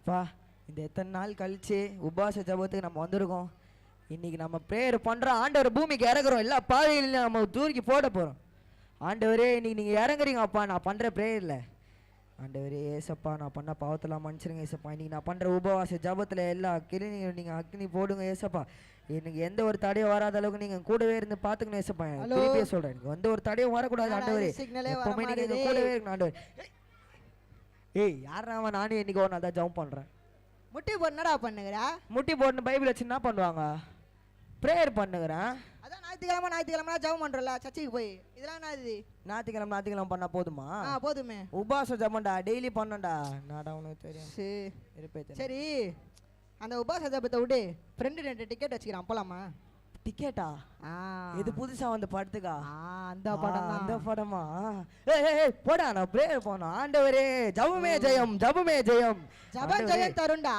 அப்பா இந்த எத்தனை நாள் கழிச்சு உபவாச ஜபத்துக்கு நம்ம வந்திருக்கோம். இன்னைக்கு நம்ம ப்ரேயர் பண்றோம் ஆண்டவர் பூமிக்கு இறங்குறோம். எல்லா பாதையிலும் நம்ம தூக்கி போட போறோம். ஆண்டவரே இன்னைக்கு நீங்க இறங்குறீங்க அப்பா நான் பண்ற ப்ரேயர்ல ஆண்டவரே ஏசப்பா நான் பண்ண பாவத்தெல்லாம் மன்னிச்சிருங்க ஏசப்பா. இன்னைக்கு நான் பண்ற உபவாச ஜபத்துல எல்லா கிளினியும் நீங்க அக்னி போடுங்க ஏசப்பா. எனக்கு எந்த ஒரு தடையும் வராத அளவுக்கு நீங்க கூடவே இருந்து பாத்துக்கணும் ஏசப்பா. திருப்பியே சொல்றேன். எனக்கு எந்த ஒரு தடையும் வரக்கூடாது ஆண்டவரே. எப்பவுமே? கூடவே இருக்கணும் ஆண்டவர். ஏய் யாரா அவன்? நானும் இன்னைக்கு ஒரு நாள் தான் ஜம்ப் பண்றேன். முட்டி போட்டு என்னடா பண்ணுகிறா? முட்டி போட்டு பைபிள் வச்சு என்ன பண்ணுவாங்க? ப்ரேயர் பண்ணுகிறேன். அதான் ஞாயிற்றுக்கிழமை ஞாயிற்றுக்கிழமை ஜெபம் பண்றல சர்ச்சுக்கு போய். இதெல்லாம் என்ன இது ஞாயிற்றுக்கிழமை ஞாயிற்றுக்கிழமை பண்ணா போதுமா? ஆ போதுமே. உபாச ஜபம்டா டெய்லி பண்ணண்டா. நாடா உனக்கு தெரியும்? சரி இருப்பே சரி அந்த உபாச ஜபத்தை விடு. ஃப்ரெண்டு ரெண்டு டிக்கெட் வச்சுக்கிறான் போலாமா? டிக்கெட்டா ஆ. இது புதுசா வந்து படத்துக்கா? ஆ அந்த படம் அந்த படமா? போடா நான் ப்ரேயர் போனோம் ஆண்டவரே ஜபமே ஜெயம் ஜபமே ஜெயம். ஜபம். ஜெயம் தருண்டா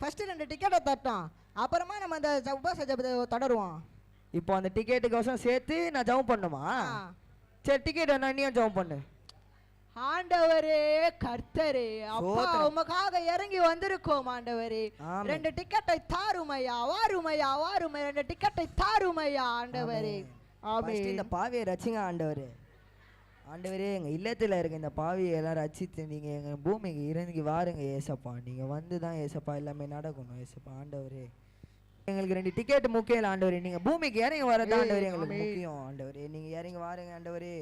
ஃபர்ஸ்ட் ரெண்டு டிக்கெட்டை தட்டோம் அப்புறமா நம்ம அந்த உபாச ஜபத்தை தொடருவோம். இப்போ அந்த டிக்கெட்டுக்கோசம் சேர்த்து நான் ஜெபம் பண்ணுமா. சரி டிக்கெட் வேணா நீயும் ஜெபம் பண்ணு. ஆண்டவரே கர்த்தரே அப்பா. உமக்காக இறங்கி வந்திருக்கோம் ஆண்டவரே. ரெண்டு டிக்கெட்டை தாருமையா வாருமையா வாருமையா ரெண்டு டிக்கெட்டை தாருமையா ஆண்டவரே. First இந்த பாவியை ரசிங்க ஆண்டவரே. ஆண்டவரே எங்க இல்லத்துல இருக்க இந்த பாவியை எல்லாம் ரசித்து நீங்க எங்க பூமிக்கு இறங்கி வாருங்க ஏசப்பா. நீங்க வந்து தான் ஏசப்பா எல்லாமே நடக்கணும் ஏசப்பா ஆண்டவரே. எங்களுக்கு ரெண்டு டிக்கெட் முக்கியம் ஆண்டவரே. நீங்க பூமிக்கு இறங்கி வரது ஏய், ஆண்டவரே எங்களுக்கு. முக்கியம் ஆண்டவரே. நீங்க இறங்கி வாருங்க ஆண்டவரே.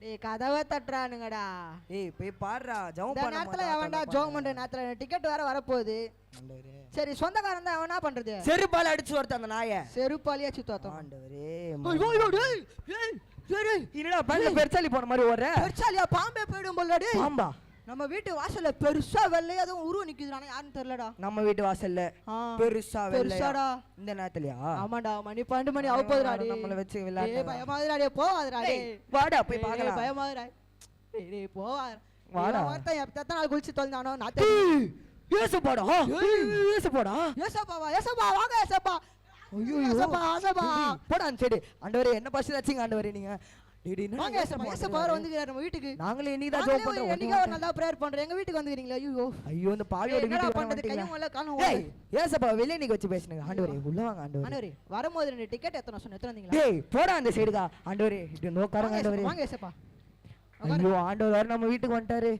டேய் கதவை தட்டுறானுங்கடா. ஏய் போய் பாடுறா. இந்த பண்ண நேரத்துல எவன்டா ஜோம் பண்ற நேரத்துல? டிக்கெட் வேற வரப்போகுது. ஆண்டவரே. சரி சொந்தக்காரன் தான் அவன் என்ன பண்றது? செருப்பால அடிச்சு ஒருத்த அந்த நாயை. செருப்பாலியா சுத்தோத்தம் ஆண்டவரே சரி என்னடா பல்ல பெருசாலி போன மாதிரி ஓடுற? பெருசாலியா பாம்பே போயிடும் போலடி பாம்பா? நம்ம வீட்டு வாசல்ல பெருசா வெள்ளையா அதுவும் உருவம் நிக்குதுடா யாருன்னு தெரியலடா. நம்ம வீட்டு வாசல்ல பெருசா பெருசாடா. இந்த நேரத்துலயா? ஆமாடா மணி பன்னெண்டு மணி ஆக போகுதுடா டேய். நம்மள வச்சு விளையாடுறாங்க. பயமாதுடா டேய் போவாதடா வாடா போய் பார்க்கலாம். பயமாதுடா டேய் போவாத வாடா. வாடா எத்தனை நாள் குளிச்சு தொலைஞ்சானோ நான் ஏசப்பாவா ஏசப்பா வாங்க ஏசப்பா ஐயோ ஏசப்பா ஏசப்பா போடா சைடு. ஆண்டவரே என்ன பஸ் வச்சிங்க ஆண்டவரே நீங்க? வாங்க வந்துக்கிறாரு நம்ம வீட்டுக்கு. நாங்களே இன்னைக்கு தான் பண்றோம் ஒரு நல்லா ப்ரேயர் பண்றோம். எங்க வீட்டுக்கு வந்துக்கிறீங்களா ஐயோ ஐயோ. இந்த பாவியோட என்னடா வீட்டுக்கு பண்றது? கையும் இல்ல காலும் டேய் ஏசப்பா வெளிய நீங்க வச்சு பேசுங்க ஆண்டவரே உள்ள வாங்க ஆண்டவரே. அனவரே வரும்போது ரெண்டு டிக்கெட் எத்தனை சொன்ன எத்தனை வந்தீங்களா? டேய் போடா அந்த சைடுக்கா ஆண்டவரே இது நோக்காரங்க ஆண்டவரே. வாங்க ஏசப்பா. ஐயோ ஆண்டவர் நம்ம வீட்டுக்கு வந்துட்டாரு.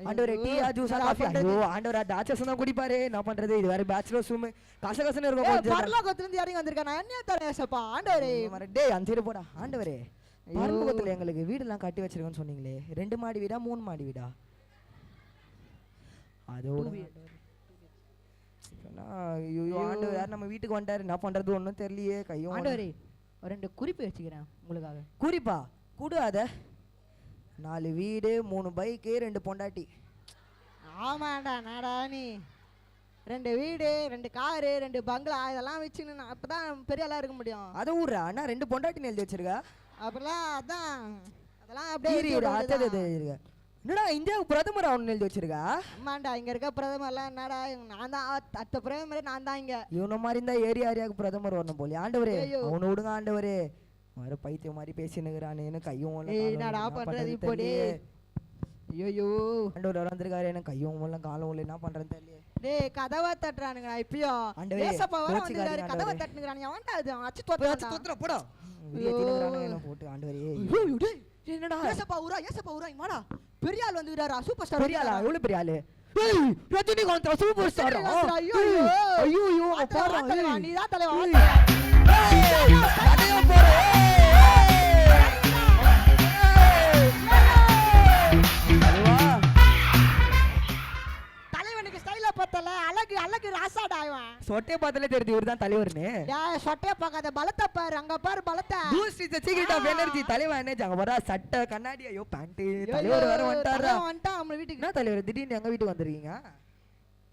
ஆண்டவரே ஐயோ, டீ ஜூஸ் காஃபி? ஐயோ ஆண்டவர் தான் குடிப்பாரு. நான் பண்றது? இது வேற பேச்சுலர் ரூம் கசகசன்னு இருக்கும் ஏய், கொஞ்சம். பரலோகத்துல இருந்து இறங்கி வந்திருக்கேன் ஆண்டவரே. வர டேய் அந்த சைடு போடா. ஆண்டவரே. ஐயோ. பரலோகத்துல எங்களுக்கு வீடெல்லாம் கட்டி வச்சிருக்கோன்னு சொன்னீங்களே. ரெண்டு மாடி வீடா மூணு மாடி வீடா? அதோட. ஆண்டவர் யார் நம்ம வீட்டுக்கு வந்துட்டாரு என்ன பண்றது ஒண்ணும் தெரியலையே. கையும் ஆண்டவரே ரெண்டு குறிப்பு வச்சுக்கிறேன் உங்களுக்காக. குறிப்பா? குடு அத. நாலு வீடு மூணு பைக்கு ரெண்டு பொண்டாட்டி. ஆமாண்டா நாடா நீ. ரெண்டு வீடு ரெண்டு காரு ரெண்டு பங்களா இதெல்லாம் வச்சுன்னு நான் அப்பதான் பெரிய ஆளா இருக்க முடியும். அதை விட்றா அண்ணா ரெண்டு பொண்டாட்டி எழுதி வச்சிருக்கா? அப்படிலாம் அதான் அதெல்லாம் அப்படியே என்னடா இந்தியாவுக்கு பிரதமர் அவனு எழுதி வச்சிருக்கா? ஆமாண்டா இங்க இருக்க பிரதமர்லாம் என்னடா நான் தான் அத்- அத்த பிரதமரே நான் தான் இங்க. இவன மாதிரி இருந்தா ஏரியா ஏரியாவுக்கு பிரதமர் வரணும் போல ஆண்டவரே. அவனை விடுங்க ஆண்டவரே. வர பைத்தியம் மாதிரி பேசினுக்கிறானு கையும் என்னடா என்ன பண்றது இப்படி. ஐயோ ஆண்டவர் வந்திருக்காரு எனக்கு கையும் இல்ல காலும் இல்ல. என்ன பண்றது தெரியல டேய் கதவை தட்டுறானுங்க ஆண்டவரே, ஏசப்பா வர வந்துருக்காரு. கதவை ஆண்டவரே. தட்டுனுங்கிறானுங்க அவன்டா அது அவன் அச்சு தோத்துறான்டா. போடா. ஐயோ. போட்டு. ஆண்டவரே. ஐயோ, டேய், என்னடா? ஏசப்பா ஊரா ஏசப்பா ஊரா வாடா பெரிய ஆள் வந்துறாரா சூப்பர் ஸ்டார் பெரிய ஆளா எவ்வளவு பெரிய ஆளு ரஜினிகாந்த் சூப்பர் ஸ்டார் ஐயோ, ஐயோ. ஐயோ. நீதான் தலைவா வா ஏய், தலைவா. கதையா போற, பார்த்தாலே தெரியுது இவர்தான் தலைவர்னு. டேய் சொட்டைய பார்க்காத பலத்தை பாரு அங்க பாரு பலத்தை. Boost is secret of energy தலைவன் என்ன அங்க வரா சட்டை கண்ணாடி ஐயோ பேண்ட் தலைவர் வேற வந்துட்டாரா? தலைவன் வந்துட்டான் நம்ம வீட்டுக்கு. என்ன தலைவர்? திடீர்னு எங்க வீட்டுக்கு வந்திருக்கீங்க?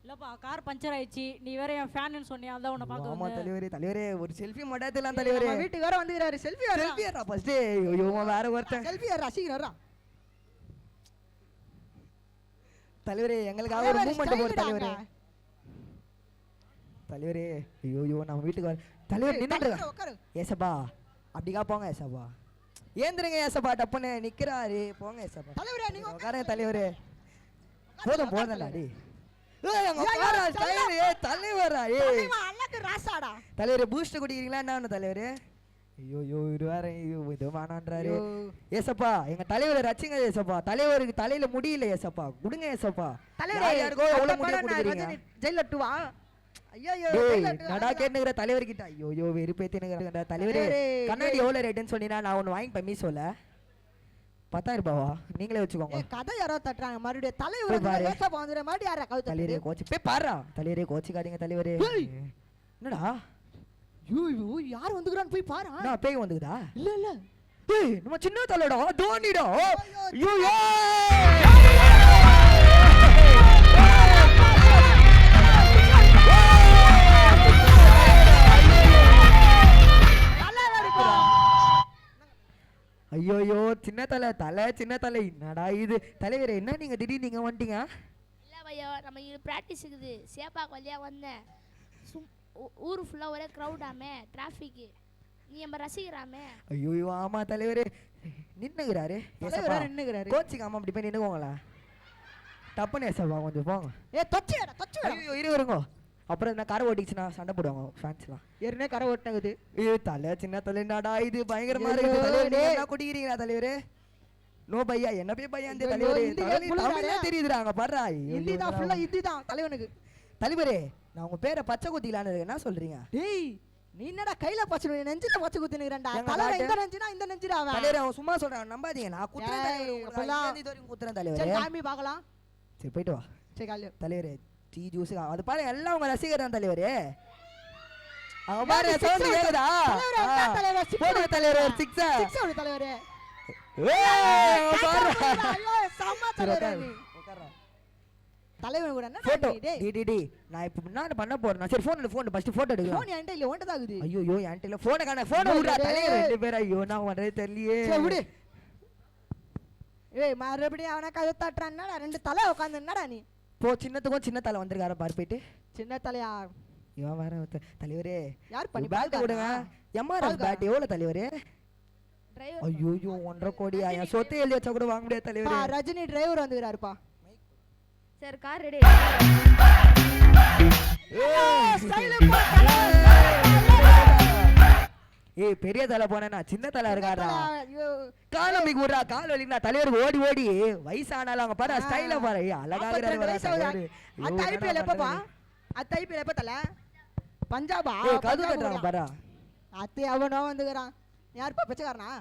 இல்லப்பா கார் பஞ்சர் ஆயிடுச்சு. நீ வேற என் ஃபேன்னு சொன்னியா? அதான் உன்னை பார்க்க ஆமா தலைவரே தலைவரே ஒரு செல்ஃபி மாட்டாதலாம் தலைவரே. நம்ம வீட்டுக்கு வேற வந்துக்கிறாரு. செல்ஃபி வர செல்ஃபி ஏறா ஃபர்ஸ்ட் ஐயோ இவன் வேற ஒருத்தன். செல்ஃபி வர சீக்கிரம் தலைவரே எங்களுக்காக ஒரு மூமெண்ட் போடு தலைவரே. தலைவரே ஐயோ நம்ம வீட்டுக்கு வர தலைவர் உட்காரு. ஏசப்பா அப்படிக்கா போங்க ஏசப்பா. ஏந்திருங்க ஏசப்பா டப்புன்னு நிக்கிறாரு. போங்க ஏசப்பா. தலைவரே நீங்க உட்காருங்க தலைவரே. போதும் போதும் டி ஏய், அங்க ஏய், பாரா, ஏய், தலைவர், ஏய், தலைவரா, ஏய். தலைவா, அழகு ராசாடா. தலைவரே பூஸ்ட் குடிக்கிறீங்களா என்ன தலைவரே? ஐயோ ஐயோ இது வேற இது வேணான்றாரு. ஏசப்பா எங்க தலைவரை ரச்சிங்க ஏசப்பா. தலைவருக்கு தலையில முடியல ஏசப்பா. கொடுங்க ஏசப்பா. தலைவரே யார் யாருக்கோ எவ்வளவு முடிய கொடுக்குறீங்க? ஜெயில தலைவர் கிட்ட ஐயோ வெறுப்பேத்தினுங்கிற தலைவரே கண்ணாடி எவ்வளவு ரேட்டுன்னு சொன்னீங்கன்னா நான் ஒன்று வாங்கி மீ சொல்ல பத்தாயிரம் ரூபாவா? நீங்களே வச்சுக்கோங்க. கதை யாரோ தட்டுறாங்க. மறுபடியும் தலைவர் மறுபடியும் யாரா கவுத்து தலைவரே? கோச்சு. போய் பாரா தலைவரே கோச்சிக்காதீங்க தலைவரே. என்னடா? ஐயோ யார் வந்துக்கிறான்னு போய் பாரு. என்ன பேய் வந்துக்குதா? இல்ல இல்ல. ஏய் நம்ம சின்ன தலைடா தோனிடா. ஐயோ ஐயோயோ சின்ன தலை தலை சின்ன தலை. என்னடா இது? தலைவரே என்ன நீங்க திடீர்னு நீங்க வந்துட்டீங்க? இல்லை பையா நம்ம இங்கே ப்ராக்டிஸ் இருக்குது. சேப்பாக்கு வழியாக வந்தேன். சும் ஊரு ஃபுல்லாக ஒரே க்ரௌடாமே டிராஃபிக்கு நீ நம்ம ரசிக்கிறாமே ஐயோயோ ஆமா தலைவரே. நின்னுகிறாரு. தலைவர் நின்னுக்கிறாரு. கோச்சிங்க ஆமா அப்படி போய் நின்னுக்கோங்களா டப்புன்னு ஏசப்பா கொஞ்சம் போங்க. ஏ தொச்சுடா தொச்சுடா ஐயோ இரு வருங்க அப்புறம் என்ன காரை ஓட்டிச்சுன்னா சண்டை போடுவாங்க ஃபேன்ஸ்லாம் ஏற்கனவே கரை ஓட்டினகுது ஐயோ தலை சின்ன தலைனாடா இது? பயங்கரமா இருக்குது தலைவர். குடிக்கிறீங்களா தலைவரே? நோ பையா என்ன போய் பையா இந்த தலைவரே? தலைவரே தெரியுதுறாங்க பாடுறா. ஹிந்தி தான் ஃபுல்லா ஹிந்தி தான் தலைவனுக்கு. தலைவரே நான் உங்க பேரை பச்சை இருக்கேன். என்ன சொல்றீங்க? டேய் நீ என்னடா கையில பச்சை நெஞ்சில பச்சை குத்தினுக்கிறேன்டா காட்டு. இந்த நெஞ்சுனா இந்த நெஞ்சுடா அவன். தலைவரே அவன் சும்மா சொல்றான். நம்பாதீங்க. நான் குத்துறேன் தலைவரே உங்களுக்கு இது குத்துறேன் சரி தலைவரே. காமி பார்க்கலாம். சரி போயிட்டு வா. சரி தலைவரே டீ ஜூஸ் அது பாருங்க எல்லாம் உங்க ரசிகர் தான் தலைவரே. அவங்க பாருங்க சவுண்ட் கேக்குதா தலைவரே, தலைவரே, சிக்ஸ் தலைவரே தலைவன் கூட என்ன போட்டோ டேய். டி டி டி நான் இப்போ என்ன பண்ண போறேன். சரி ஃபோன் ஃபோன் ஃபர்ஸ்ட் போட்டோ எடுக்கலாம். போன் என்கிட்ட இல்ல ஒன்றை தாகுது ஐயோ ஐயோ என்கிட்ட இல்ல போனை காண. போனை விடுறா. தலைவர் ரெண்டு ஐயோ நான் பண்றது தெரியலையே. சரி விடு. ஏய் மறுபடியும் அவனை கதை தட்டுறான் என்னடா ரெண்டு தலை உட்காந்து என்னடா நீ? போ சின்னத்துக்கும் சின்ன தலை வந்திருக்காரு பாரு போயிட்டு. சின்ன தலையா இவன் வேற. தலைவரே. யார் பண்ணி பேட் கொடுங்க. எம்ஆர்எஃப் பேட் எவ்வளவு தலைவரே? டிரைவர் ஐயோ ஐயோ ஒன்றரை கோடியா என் சொத்தை எழுதி வச்சா கூட வாங்க முடியாது பா, தலைவரே ரஜினி டிரைவர் வந்துக்கிறாருப்பா. சார் கார் ரெடி ஏய் பெரிய தலை போனேன்னா சின்ன தலை இருக்காரா ஐயோ. கால் அமைக்கு விடுறா கால் வலிக்குனா தலைவருக்கு ஓடி ஓடி. வயசானாலும் அவங்க பாரு ஸ்டைல பாரு. ஏய், அழகா இருக்கிறாரு என்னடா ஐபிஎல் எப்பப்பா? அடுத்த ஐபிஎல் எப்ப தல? பஞ்சாபா? கது பஞ்சாப் தட்டுறாங்க கூட. பாரு. அத்தி அவனோ வந்துக்கிறான். யாருப்பா பிச்சைக்காரனா?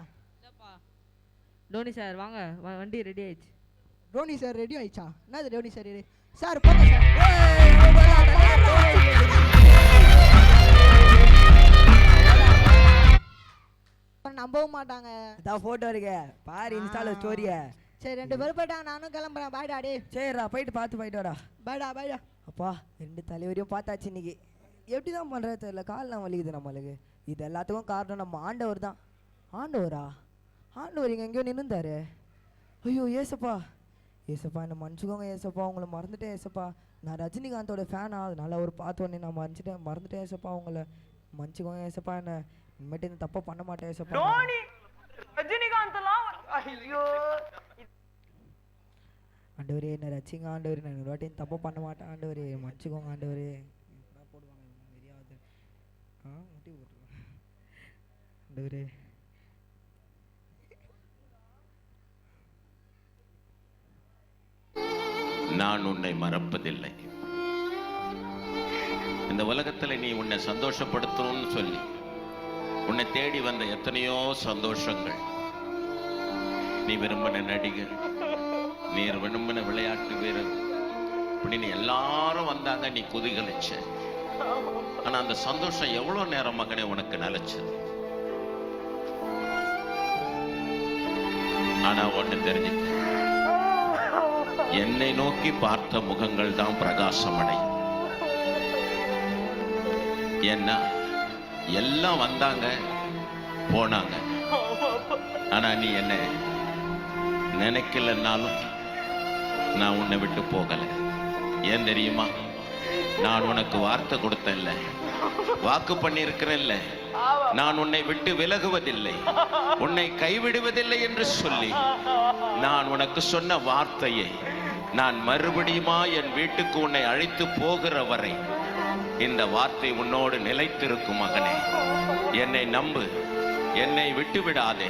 டோனி சார் வாங்க. வ- வண்டி ரெடி ஆயிடுச்சு. டோனி சார் ரெடி ஆயிடுச்சா? என்னது டோனி சார் சார் போங்க சார். மாட்டாங்க. இதான் போட்டோ இருக்கு. பாரு இன்ஸ்டால ஸ்டோரிய சரி ரெண்டு பேரும் போயிட்டாங்க நானும் கிளம்புறேன். பாய்டா டே சரிடா போயிட்டு பார்த்து போயிட்டு வாடா. பாய்டா பாய்டா அப்பா ரெண்டு தலைவரையும் பார்த்தாச்சு இன்னைக்கு. எப்படி தான் பண்ணுறது தெரியல கால்லாம் வலிக்குது நம்மளுக்கு. இது எல்லாத்துக்கும் காரணம் நம்ம ஆண்டவர் தான். ஆண்டவரா? ஆண்டவர் இங்கே எங்கேயோ நின்றுந்தாரு ஐயோ ஏசப்பா. ஏசப்பா என்ன மன்னிச்சுக்கோங்க ஏசப்பா. உங்களை மறந்துட்டேன் ஏசப்பா. நான் ரஜினிகாந்தோட ஃபேனா அதனால அவர் பார்த்த உடனே நான் மறைஞ்சிட்டேன் மறந்துட்டேன் ஏசப்பா உங்களை. மன்னிச்சுக்கோங்க ஏசப்பா என்ன இனிமேட்டு இந்த தப்பை பண்ண மாட்டேன் ஏசப்பா ஆண்டவரே என்ன ரசிங்க ஆண்டவரே. நான் ஒரு வாட்டி தப்பு பண்ண மாட்டேன் ஆண்டவரே. மன்னிச்சுக்கோங்க ஆண்டவரே. போடுவாங்க வெறியாவது ஆ முட்டி போட்டுருவாங்க ஆண்டவரே. நான் உன்னை மறப்பதில்லை. இந்த உலகத்துல நீ உன்னை சந்தோஷப்படுத்தணும்னு சொல்லி உன்னை தேடி வந்த எத்தனையோ சந்தோஷங்கள். நீ விரும்பின நடிகர் நீ விரும்பின விளையாட்டு வீரர். அப்படின்னு எல்லாரும் வந்தாங்க நீ குதிகலிச்ச ஆனா அந்த சந்தோஷம் எவ்வளவு நேரம் மகனே உனக்கு நிலைச்சது? ஆனா ஒண்ணு தெரிஞ்சுக்க. என்னை நோக்கி பார்த்த முகங்கள் தான் பிரகாசமடை என்ன எல்லாம் வந்தாங்க போனாங்க. ஆனா நீ என்ன நினைக்கலன்னாலும் நான் உன்னை விட்டு போகல. ஏன் தெரியுமா? நான் உனக்கு வார்த்தை கொடுத்தேன்ல. வாக்கு பண்ணியிருக்கிறேன்ல. நான் உன்னை விட்டு விலகுவதில்லை. உன்னை கைவிடுவதில்லை என்று சொல்லி நான் உனக்கு சொன்ன வார்த்தையை நான் மறுபடியுமா என் வீட்டுக்கு உன்னை அழைத்து போகிற வரை இந்த வார்த்தை உன்னோடு நிலைத்திருக்கும் மகனே. என்னை நம்பு என்னை விட்டு விடாதே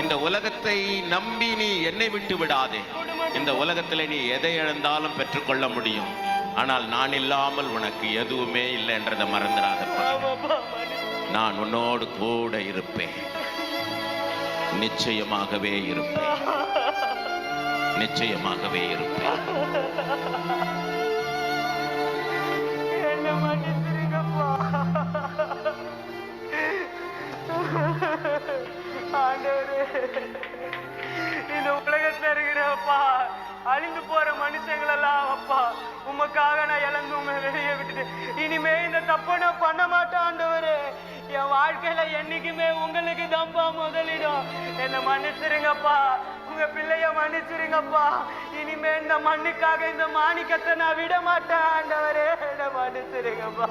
இந்த உலகத்தை நம்பி நீ என்னை விட்டு விடாதே இந்த உலகத்தில் நீ எதை இழந்தாலும் பெற்றுக்கொள்ள முடியும். ஆனால் நான் இல்லாமல் உனக்கு எதுவுமே இல்லை என்றதை மறந்துடாத நான் உன்னோடு கூட இருப்பேன். நிச்சயமாகவே இருப்பேன். நிச்சயமாகவே இருப்பேன். தப்பை நான் பண்ண மாட்டேன் ஆண்டவரே என் வாழ்க்கையில என்னைக்குமே உங்களுக்கு தம்பா முதலிடும். என்ன மன்னிச்சிருங்கப்பா. உங்க பிள்ளைய மன்னிச்சிருங்கப்பா. இனிமே இந்த மண்ணுக்காக இந்த மாணிக்கத்தை நான் விட மாட்டேன் ஆண்டவரே. என்ன மன்னிச்சிருங்கப்பா.